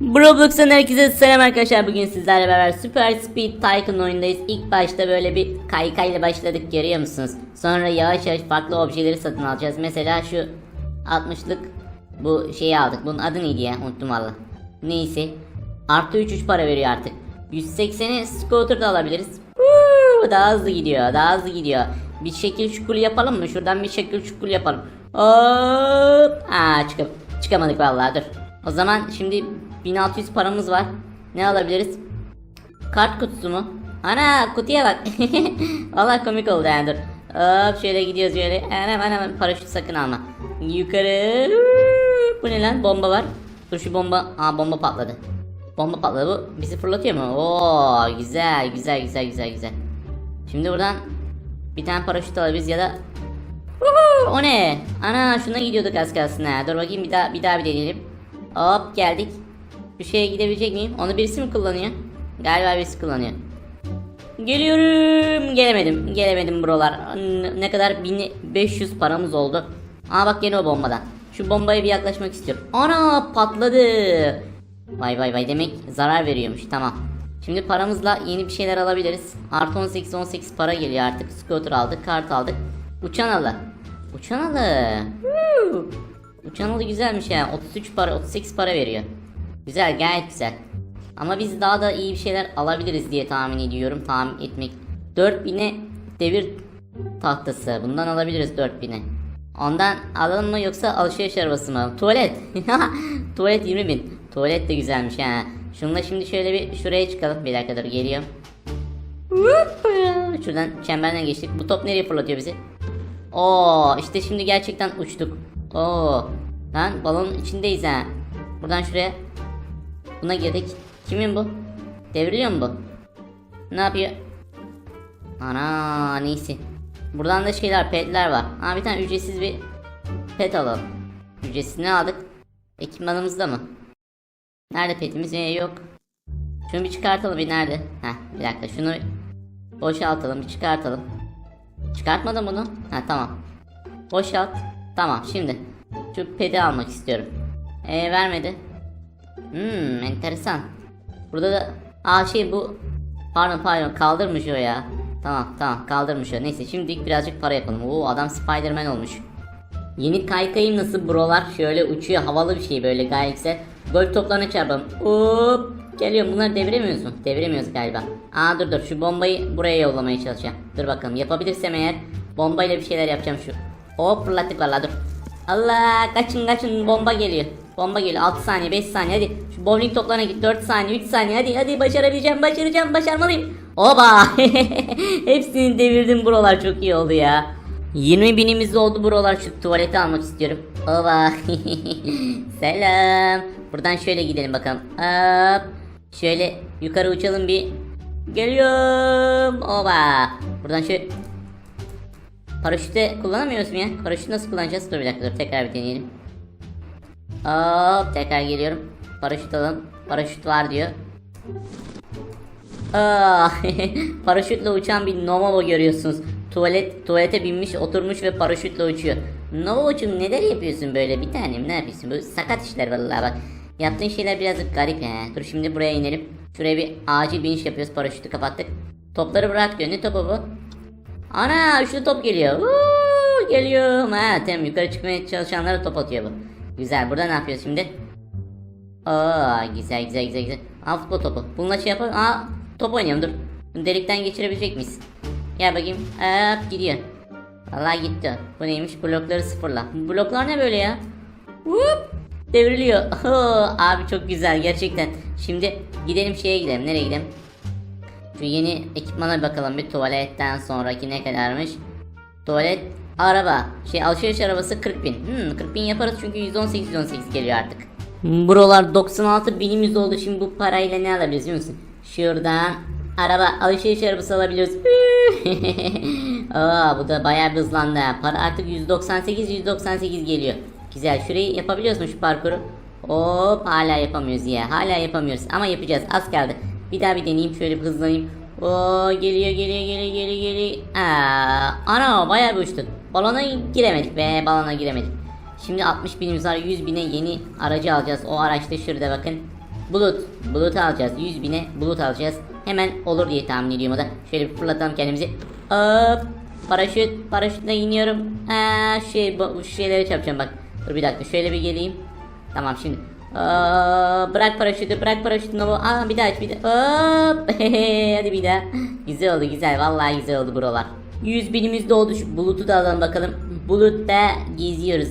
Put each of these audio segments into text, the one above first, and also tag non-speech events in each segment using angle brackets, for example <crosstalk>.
Roblox'tan herkese selam arkadaşlar. Bugün sizlerle beraber Super Speed Tycoon oyundayız. İlk başta böyle bir kaykayla başladık görüyor musunuz? Sonra yavaş yavaş farklı objeleri satın alacağız. Mesela şu 60'lık bu şeyi aldık. Bunun adı neydi ya? Unuttum valla. Neyse. Artı 3 3 para veriyor artık. 180'i scooter da alabiliriz. Woo, daha hızlı gidiyor. Daha hızlı gidiyor. Bir şekil şukul yapalım mı? Şuradan bir şekil şukul yapalım. Hop. Aa çıkıp çıkamadık vallahi dur. O zaman şimdi 1600 paramız var. Ne alabiliriz? Kart kutusu mu? Ana kutuya bak. <laughs> Vallahi komik oldu yani dur. Hop şöyle gidiyoruz şöyle. Anam anam paraşüt sakın alma. Yukarı. Bu ne lan? Bomba var. Dur şu bomba. Aa bomba patladı. Bomba patladı bu. Bizi fırlatıyor mu? Oo güzel güzel güzel güzel güzel. Şimdi buradan bir tane paraşüt alabiliriz ya da o ne? Ana şuna gidiyorduk az kalsın ha. Dur bakayım bir daha bir daha bir deneyelim. Hop geldik. Bir şeye gidebilecek miyim? Onu birisi mi kullanıyor? Galiba birisi kullanıyor. Geliyorum. Gelemedim. Gelemedim buralar. Ne kadar 1500 paramız oldu. Aa bak gene o bombadan. Şu bombaya bir yaklaşmak istiyorum. Ana patladı. Vay vay vay demek zarar veriyormuş. Tamam. Şimdi paramızla yeni bir şeyler alabiliriz. Artı 18 18 para geliyor artık. Scooter aldık, kart aldık. Uçan alı. Uçan alı. Uçan alı güzelmiş ya. 33 para, 38 para veriyor. Güzel, gayet güzel. Ama biz daha da iyi bir şeyler alabiliriz diye tahmin ediyorum. Tahmin etmek. 4000'e devir tahtası. Bundan alabiliriz 4000'e. Ondan alalım mı yoksa alışveriş arabası mı? Tuvalet. <laughs> Tuvalet 20.000. Tuvalet de güzelmiş ha. Şununla şimdi şöyle bir şuraya çıkalım. Bir dakika dur geliyorum. Hoppa! Şuradan çemberden geçtik. Bu top nereye fırlatıyor bizi? Oo, işte şimdi gerçekten uçtuk. Oo. Lan balonun içindeyiz ha. Buradan şuraya. Buna girdik. Kimin bu? Devriliyor mu bu? Ne yapıyor? Ana neyse. Buradan da şeyler petler var. Ha bir tane ücretsiz bir pet alalım. Ücretsiz ne aldık? Ekipmanımızda mı? Nerede petimiz? Ee, yok. Şunu bir çıkartalım bir nerede? Heh bir dakika şunu boşaltalım bir çıkartalım. Çıkartmadım bunu. Ha tamam. Boşalt. Tamam şimdi. Şu pedi almak istiyorum. Ee vermedi. Hmm enteresan. Burada da aa şey bu pardon pardon kaldırmış o ya. Tamam tamam kaldırmış o. Neyse şimdi birazcık para yapalım. Oo adam Spiderman olmuş. Yeni kaykayım nasıl brolar? Şöyle uçuyor havalı bir şey böyle gayet güzel. Golf toplarına çarpalım. Hop. Geliyorum bunları deviremiyoruz mu? Deviremiyoruz galiba. Aa dur dur şu bombayı buraya yollamaya çalışacağım. Dur bakalım yapabilirsem eğer bombayla bir şeyler yapacağım şu. Hop fırlattık dur. Allah kaçın kaçın bomba geliyor. Bomba geliyor 6 saniye 5 saniye hadi. Şu bowling toplarına git 4 saniye 3 saniye hadi hadi başarabileceğim başaracağım başarmalıyım. Oba <laughs> hepsini devirdim buralar çok iyi oldu ya. 20 binimiz oldu buralar şu tuvaleti almak istiyorum. Oba <laughs> selam. Buradan şöyle gidelim bakalım. Hop. Şöyle yukarı uçalım bir. Geliyorum. Oba. Buradan şöyle Paraşütte kullanamıyoruz mu ya? Paraşütü nasıl kullanacağız? Dur bir dakika dur tekrar bir deneyelim. Hop tekrar geliyorum. Paraşüt alalım. Paraşüt var diyor. Aa, <laughs> paraşütle uçan bir Nomovo görüyorsunuz. Tuvalet tuvalete binmiş, oturmuş ve paraşütle uçuyor. Nomovo'cum neler yapıyorsun böyle bir tanem ne yapıyorsun? Bu sakat işler vallahi bak. Yaptığın şeyler birazcık garip ya. Dur şimdi buraya inelim. Şuraya bir acil biniş yapıyoruz. Paraşütü kapattık. Topları bırak diyor. Ne topu bu? Ana üçlü top geliyor. Uuu, geliyorum. Ha tamam yukarı çıkmaya çalışanlara top atıyor bu. Güzel burada ne yapıyoruz şimdi? Aa güzel güzel güzel güzel. Al futbol topu. Bununla şey yapalım. Aa top oynayalım dur. Delikten geçirebilecek miyiz? Gel bakayım. Hop gidiyor. Vallahi gitti. Bu neymiş? Blokları sıfırla. Bloklar ne böyle ya? Hop devriliyor. <laughs> Oo, abi çok güzel gerçekten. Şimdi gidelim şeye gidelim. Nereye gidelim? Şu yeni ekipmana bakalım bir tuvaletten sonraki ne kadarmış. Tuvalet araba. Şey alışveriş arabası 40 bin. Hmm, 40 bin yaparız çünkü 118 118 geliyor artık. Buralar 96 binimiz oldu şimdi bu parayla ne alabiliriz biliyor musun? Şuradan araba alışveriş arabası alabiliyoruz. <laughs> Aa bu da bayağı bir hızlandı. Para artık 198 198 geliyor. Güzel şurayı yapabiliyoruz mu şu parkuru? Hop hala yapamıyoruz ya. Hala yapamıyoruz ama yapacağız. Az kaldı. Bir daha bir deneyeyim şöyle bir hızlanayım. Oo geliyor geliyor geliyor geliyor geliyor. Aa, ana bayağı bir uçtu. Balona giremedik be balona giremedik. Şimdi 60 binimiz var 100 bine yeni aracı alacağız. O araçta şurada bakın. Bulut. Bulut alacağız. 100 bine bulut alacağız. Hemen olur diye tahmin ediyorum o da. Şöyle bir fırlatalım kendimizi. Hop. Paraşüt. Paraşütle iniyorum. Aa, şey, bu şeylere çarpacağım bak. Dur bir dakika şöyle bir geleyim. Tamam şimdi. Aa, bırak paraşütü bırak paraşütü. Aa bir daha aç bir daha. Hop. <laughs> Hadi bir daha. Güzel oldu güzel. Vallahi güzel oldu buralar. 100 binimiz doldu. Şu bulutu da alalım bakalım. Bulutta geziyoruz.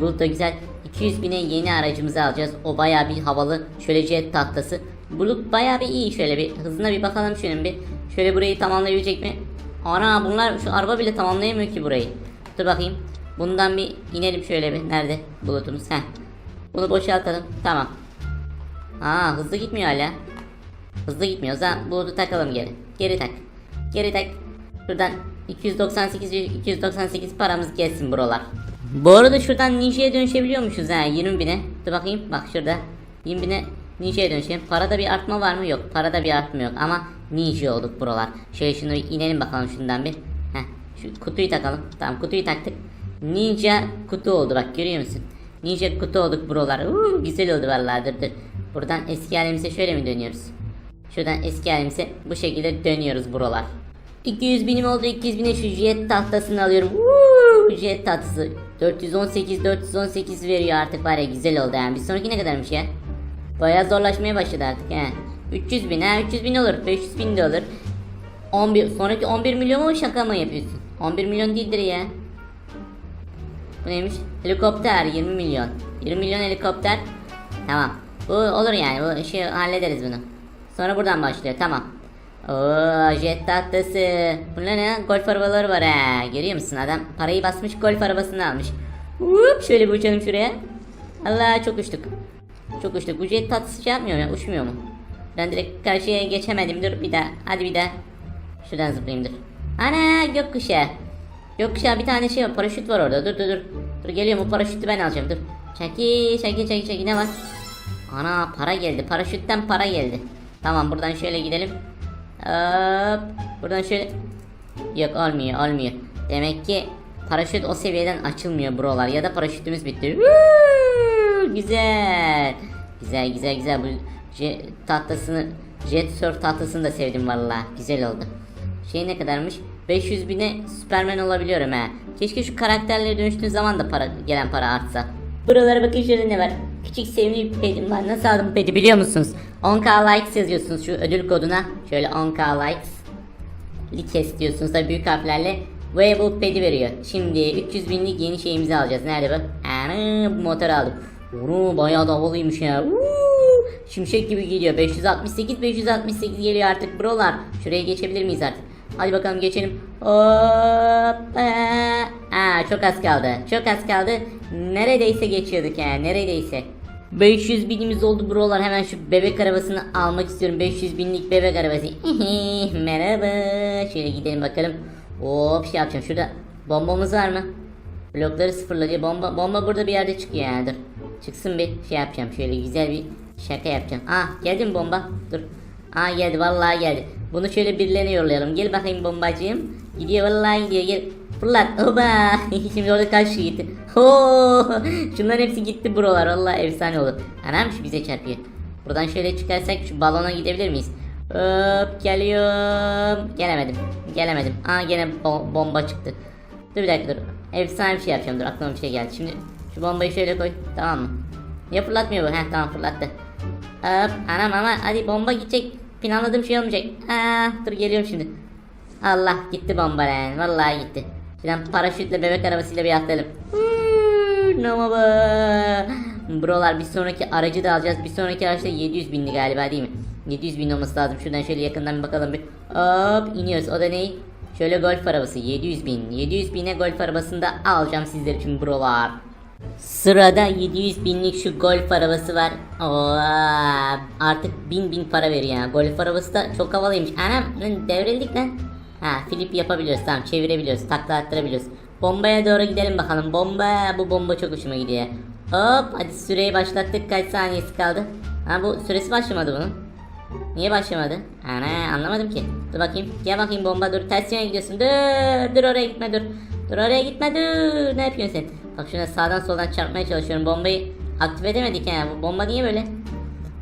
Bulut da güzel. 200 bine yeni aracımızı alacağız. O baya bir havalı. Şöyle jet tahtası. Bulut baya bir iyi. Şöyle bir hızına bir bakalım şunun bir. Şöyle burayı tamamlayabilecek mi? Ana bunlar şu araba bile tamamlayamıyor ki burayı. Dur bakayım. Bundan bir inelim şöyle bir. Nerede bulutumuz? Heh. Bunu boşaltalım. Tamam. Aa hızlı gitmiyor hala. Hızlı gitmiyor. O zaman bulutu takalım geri. Geri tak. Geri tak. Şuradan 298 298 paramız gelsin buralar. Bu arada şuradan ninja'ya dönüşebiliyormuşuz ha 20 bine. Dur bakayım bak şurada 20 bine ninja'ya dönüşelim. Parada bir artma var mı? Yok. Parada bir artma yok ama ninja olduk buralar. Şöyle şunu inelim bakalım şundan bir. Heh, şu kutuyu takalım. Tamam kutuyu taktık. Ninja kutu oldu bak görüyor musun? Ninja kutu olduk buralar. Uuu, güzel oldu vallahi dur dur. Buradan eski halimize şöyle mi dönüyoruz? Şuradan eski halimize bu şekilde dönüyoruz buralar. 200 binim oldu 200 bine şu jet tahtasını alıyorum. Uuu, jet tahtası. 418 418 veriyor artık var ya güzel oldu yani. Bir sonraki ne kadarmış ya? Bayağı zorlaşmaya başladı artık he. 300 bin ha 300 bin olur 500 bin de olur. 11 sonraki 11 milyon mu şaka mı yapıyorsun? 11 milyon değildir ya. Bu neymiş? Helikopter 20 milyon. 20 milyon helikopter. Tamam. Bu olur yani. Bu işi hallederiz bunu. Sonra buradan başlıyor. Tamam. Oo jet tahtası. Bunlar ne? Golf arabaları var ha. Görüyor musun? Adam parayı basmış golf arabasını almış. Hop şöyle bir uçalım şuraya. Allah çok uçtuk. Çok uçtuk. Bu jet tahtası şey yapmıyor mu? Uçmuyor mu? Ben direkt karşıya geçemedim. Dur bir daha. Hadi bir daha. Şuradan zıplayayım dur. Ana gökkuşağı. Gökkuşağı bir tane şey var. Paraşüt var orada. Dur dur dur. Dur geliyorum o paraşütü ben alacağım. Dur. Çeki çeki çeki çeki ne var? Ana para geldi. Paraşütten para geldi. Tamam buradan şöyle gidelim. Hop. Buradan şöyle. Yok olmuyor olmuyor. Demek ki paraşüt o seviyeden açılmıyor buralar. Ya da paraşütümüz bitti. Güzel. Güzel güzel güzel. Bu jet tahtasını jet surf tahtasını da sevdim vallahi. Güzel oldu. Şey ne kadarmış? 500 bine Superman olabiliyorum ha. Keşke şu karakterlere dönüştüğün zaman da para gelen para artsa. Buralara bakın şurada ne var. Küçük sevimli bir pedim var. Nasıl aldım pedi biliyor musunuz? 10k likes yazıyorsunuz şu ödül koduna. Şöyle 10k likes. Likes diyorsunuz da büyük harflerle. Ve bu pedi veriyor. Şimdi 300 binlik yeni şeyimizi alacağız. Nerede bu? Ana bu motor aldık. Onu bayağı da havalıymış ya. Uuu, şimşek gibi geliyor. 568 568 geliyor artık brolar. Şuraya geçebilir miyiz artık? Hadi bakalım geçelim. Hop. Aa, çok az kaldı. Çok az kaldı. Neredeyse geçiyorduk yani. Neredeyse. 500 binimiz oldu brolar. Hemen şu bebek arabasını almak istiyorum. 500 binlik bebek arabası. <laughs> Merhaba. Şöyle gidelim bakalım. Hop şey yapacağım. Şurada bombamız var mı? Blokları sıfırladı. Bomba bomba burada bir yerde çıkıyor yani. Dur. Çıksın bir şey yapacağım. Şöyle güzel bir şaka yapacağım. Ah geldi mi bomba? Dur. Aa geldi vallahi geldi. Bunu şöyle birilerine yollayalım. Gel bakayım bombacığım. Gidiyor vallahi gidiyor. Gel. Fırlat. Oba. <laughs> Şimdi orada kaç kişi gitti. Ho. Şunların hepsi gitti buralar. Vallahi efsane olur. Anam şu bize çarpıyor. Buradan şöyle çıkarsak şu balona gidebilir miyiz? Hop geliyorum. Gelemedim. Gelemedim. Aa gene bo- bomba çıktı. Dur bir dakika dur. Efsane bir şey yapacağım dur aklıma bir şey geldi. Şimdi şu bombayı şöyle koy. Tamam mı? Ya fırlatmıyor bu? Heh tamam fırlattı. Hop anam ama hadi bomba gidecek. Planladığım şey olmayacak. Aa, dur geliyorum şimdi. Allah gitti bomba lan. Vallahi gitti. Şuradan paraşütle bebek arabasıyla bir atlayalım. Huu, Ne baba. Brolar bir sonraki aracı da alacağız. Bir sonraki araçta 700 binli galiba değil mi? 700 bin olması lazım. Şuradan şöyle yakından bir bakalım bir. Hop iniyoruz. O da ne? Şöyle golf arabası 700 bin. 700 bine golf arabasını da alacağım sizler için brolar. Sırada 700 binlik şu golf arabası var. Oo, artık bin bin para veriyor ya. Golf arabası da çok havalıymış. Anam devrildik lan. Ha flip yapabiliyoruz tamam çevirebiliyoruz. Takla attırabiliyoruz. Bombaya doğru gidelim bakalım. Bomba bu bomba çok hoşuma gidiyor. Hop hadi süreyi başlattık. Kaç saniyesi kaldı? Ha bu süresi başlamadı bunun. Niye başlamadı? Ana anlamadım ki. Dur bakayım. Gel bakayım bomba dur. Ters yöne gidiyorsun. Dur. Dur oraya gitme dur. Dur oraya gitme dur. Ne yapıyorsun sen? Bak şuna sağdan soldan çarpmaya çalışıyorum. Bombayı aktif edemedik yani. Bu bomba niye böyle?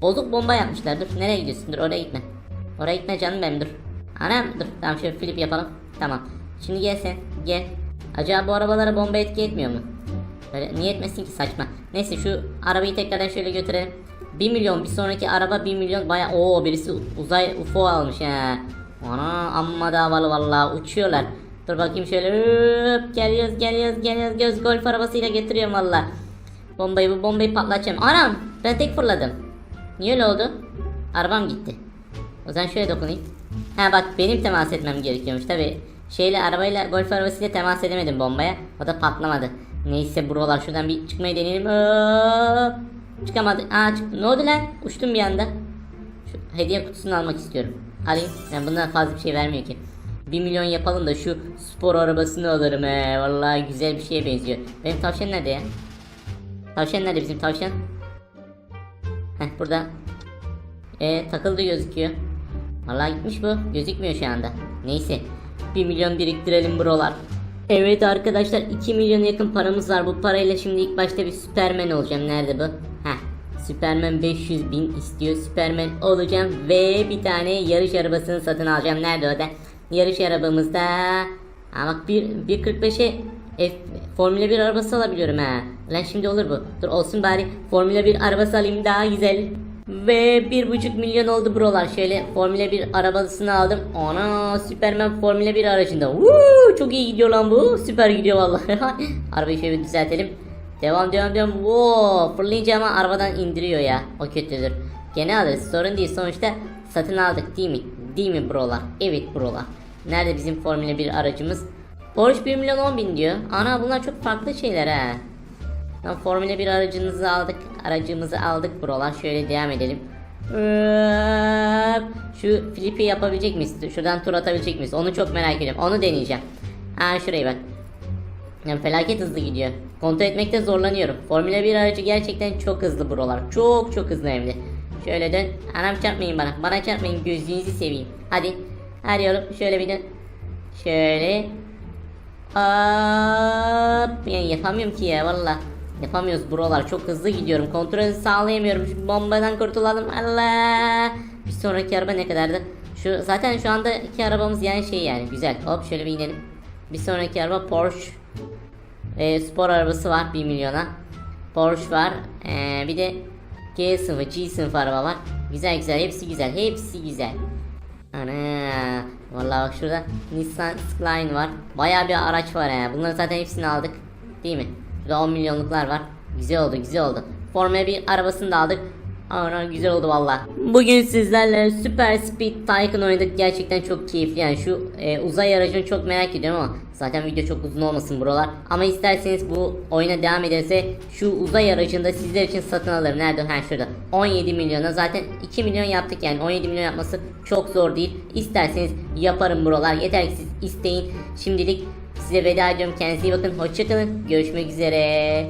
Bozuk bomba yapmışlar. Dur nereye gidiyorsun? Dur oraya gitme. Oraya gitme canım benim dur. Anam dur tamam şöyle flip yapalım. Tamam. Şimdi gel sen gel. Acaba bu arabalara bomba etki etmiyor mu? Öyle niye etmesin ki saçma. Neyse şu arabayı tekrardan şöyle götürelim. 1 milyon bir sonraki araba 1 milyon baya o birisi uzay UFO almış ha. Ana amma da havalı valla uçuyorlar. Dur bakayım şöyle hıp, geliyoruz geliyoruz geliyoruz göz golf arabasıyla getiriyorum valla. Bombayı bu bombayı patlatacağım. Anam ben tek fırladım. Niye öyle oldu? Arabam gitti. O zaman şöyle dokunayım. Ha bak benim temas etmem gerekiyormuş tabi. Şeyle arabayla golf arabasıyla temas edemedim bombaya. O da patlamadı. Neyse buralar şuradan bir çıkmayı deneyelim. Hop. Çıkamadı. Aa çıktı. Ne oldu lan? Uçtum bir anda. Şu hediye kutusunu almak istiyorum. Alayım. Yani bundan fazla bir şey vermiyor ki. 1 milyon yapalım da şu spor arabasını alırım he. Vallahi güzel bir şeye benziyor. Benim tavşan nerede ya? Tavşan nerede bizim tavşan? Heh burada. E takıldı gözüküyor. Vallahi gitmiş bu. Gözükmüyor şu anda. Neyse. 1 milyon biriktirelim brolar. Evet arkadaşlar 2 milyon yakın paramız var. Bu parayla şimdi ilk başta bir Süpermen olacağım. Nerede bu? Heh. Süpermen 500 bin istiyor. Süpermen olacağım ve bir tane yarış arabasını satın alacağım. Nerede o da? Yarış arabamızda. Ha bak bir 1.45'e F, Formula 1 arabası alabiliyorum ha. Lan şimdi olur bu. Dur olsun bari Formula 1 arabası alayım daha güzel. Ve bir buçuk milyon oldu brolar. Şöyle Formula 1 arabasını aldım. Ana Superman Formula 1 aracında. Woo, çok iyi gidiyor lan bu. Süper gidiyor vallahi. <laughs> Arabayı şöyle bir düzeltelim. Devam devam devam. Wow, fırlayınca ama arabadan indiriyor ya. O kötüdür. Gene alırız sorun değil. Sonuçta satın aldık değil mi? Değil mi brolar? Evet brolar. Nerede bizim Formula 1 aracımız? Porsche 1 milyon 10 bin diyor. Ana bunlar çok farklı şeyler ha. Tamam, Formula 1 aracınızı aldık. Aracımızı aldık buralar. Şöyle devam edelim. Şu flipi yapabilecek miyiz? Şuradan tur atabilecek miyiz? Onu çok merak ediyorum. Onu deneyeceğim. Ha şurayı bak. Yani felaket hızlı gidiyor. Kontrol etmekte zorlanıyorum. Formula 1 aracı gerçekten çok hızlı buralar. Çok çok hızlı hem de. Şöyle dön. Anam çarpmayın bana. Bana çarpmayın. Gözünüzü seveyim. Hadi. Oğlum. Şöyle bir dön. Şöyle. Hop. Yani yapamıyorum ki ya valla. Yapamıyoruz buralar çok hızlı gidiyorum. Kontrolü sağlayamıyorum. Şu bombadan kurtulalım Allah bir sonraki araba ne kadardı? Şu zaten şu anda iki arabamız yani şey yani güzel. Hop şöyle bir inelim. Bir sonraki araba Porsche. E, spor arabası var 1 milyona. Porsche var. E, bir de G sınıfı G sınıfı araba var güzel güzel. Hepsi güzel hepsi güzel Ana vallahi bak şurada Nissan Skyline var baya bir araç var ya bunları zaten hepsini aldık değil mi Burada 10 milyonluklar var. Güzel oldu güzel oldu. Formula 1 arabasını da aldık. Ana güzel oldu valla. Bugün sizlerle Super Speed Tycoon oynadık. Gerçekten çok keyifli yani şu e, uzay aracını çok merak ediyorum ama zaten video çok uzun olmasın buralar. Ama isterseniz bu oyuna devam ederse şu uzay aracını da sizler için satın alırım. Nerede? Ha şurada. 17 milyona zaten 2 milyon yaptık yani 17 milyon yapması çok zor değil. İsterseniz yaparım buralar. Yeter ki siz isteyin. Şimdilik Size veda ediyorum. Kendinize iyi bakın. Hoşçakalın. Görüşmek üzere.